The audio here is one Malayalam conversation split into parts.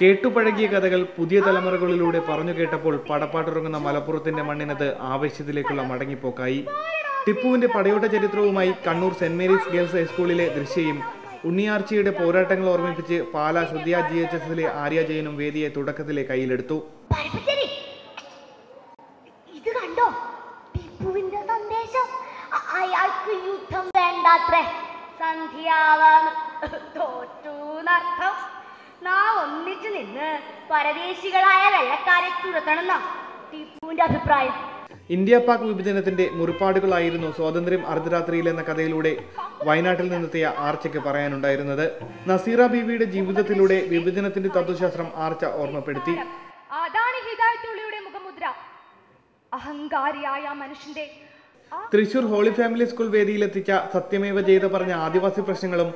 കേട്ടുപഴകിയ കഥകൾ പുതിയ തലമുറകളിലൂടെ പറഞ്ഞു കേട്ടപ്പോൾ പടപ്പാട്ടുറങ്ങുന്ന മലപ്പുറത്തിന്റെ മണ്ണിനത് ആവേശത്തിലേക്കുള്ള മടങ്ങിപ്പോക്കായി. ടിപ്പുവിന്റെ പടയോട്ട ചരിത്രവുമായി കണ്ണൂർ സെന്റ് മേരീസ് ഗേൾസ് ഹൈസ്കൂളിലെ ദൃശ്യയും ഉണ്ണിയാർച്ചയുടെ പോരാട്ടങ്ങൾ ഓർമ്മിപ്പിച്ച് പാലാ ഹൃദയ ജി എച്ച് എസിലെ ആര്യ ജയനും വേദിയെ തുടക്കത്തിലെ കയ്യിലെടുത്തു. ഇത് കണ്ടോ? ടിപ്പുവിന്റെ സന്ദേശം. അ- അയാൾക്ക് യുദ്ധം വേണ്ടാത്രേ. സന്ധ്യാവാൻ തോറ്റൂന്നർത്ഥം. നാം ഒന്നിച്ചു നിന്ന് പരദേശികളായ വെള്ളക്കാരെ തുരത്തണമെന്നാ? ടിപ്പുവിന്റെ അഭിപ്രായം. ഇന്ത്യ പാക് വിഭജനത്തിന്റെ മുറിപ്പാടുകളായിരുന്നു സ്വാതന്ത്ര്യം അർദ്ധരാത്രിയിൽ എന്ന കഥയിലൂടെ വയനാട്ടിൽ നിന്നെത്തിയ ആർച്ചയ്ക്ക് പറയാനുണ്ടായിരുന്നത്. നസീറ ബീവിയുടെ ജീവിതത്തിലൂടെ വിഭജനത്തിന്റെ തത്വശാസ്ത്രം ആർച്ച ഓർമ്മപ്പെടുത്തി. അതാണ് ഹിദായത്തുള്ളിയുടെ മുഖമുദ്ര. അഹങ്കാരിയായ മനുഷ്യന്റെ തൃശൂർ ഹോളി ഫാമിലി സ്കൂൾ വേദിയിലെത്തിച്ച സത്യമേവ ജയത പറഞ്ഞ ആദിവാസി പ്രശ്നങ്ങളും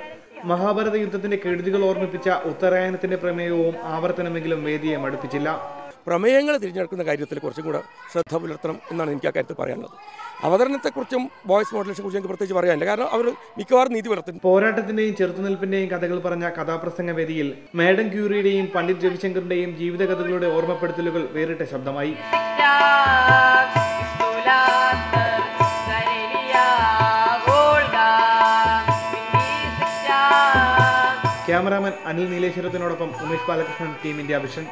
മഹാഭാരത യുദ്ധത്തിന്റെ കെടുതികൾ ഓർമ്മിപ്പിച്ച ഉത്തരായനത്തിന്റെ പ്രമേയവും ആവർത്തനമെങ്കിലും വേദിയെ മടുപ്പിച്ചില്ല. പ്രമേയങ്ങൾ തിരഞ്ഞെടുക്കുന്ന കാര്യത്തിൽ കുറച്ചും കൂടെ ശ്രദ്ധ പുലർത്തണം എന്നാണ് എനിക്ക് ആ കാര്യത്തിൽ പറയാനുള്ളത്. അവതരണത്തെക്കുറിച്ചും വോയിസ് മോഡലേഷനെ കുറിച്ചും എനിക്ക് പ്രത്യേകിച്ച് പറയാനില്ല. കാരണം അവർ മിക്കവാറും നീതി പുലർത്തും. പോരാട്ടത്തിന്റെയും ചെറുത്തുനിൽപ്പിന്റെയും കഥകൾ പറഞ്ഞ കഥാപ്രസംഗ വേദിയിൽ മേഡം ക്യൂറിയുടെയും പണ്ഡിറ്റ് രവിശങ്കറിന്റെയും ജീവിത കഥകളുടെ ഓർമ്മപ്പെടുത്തലുകൾ വേറിട്ട ശബ്ദമായി. Cameraman Anil നീലേശ്വരത്തിനോടൊപ്പം Umesh Balakrishnan team India vision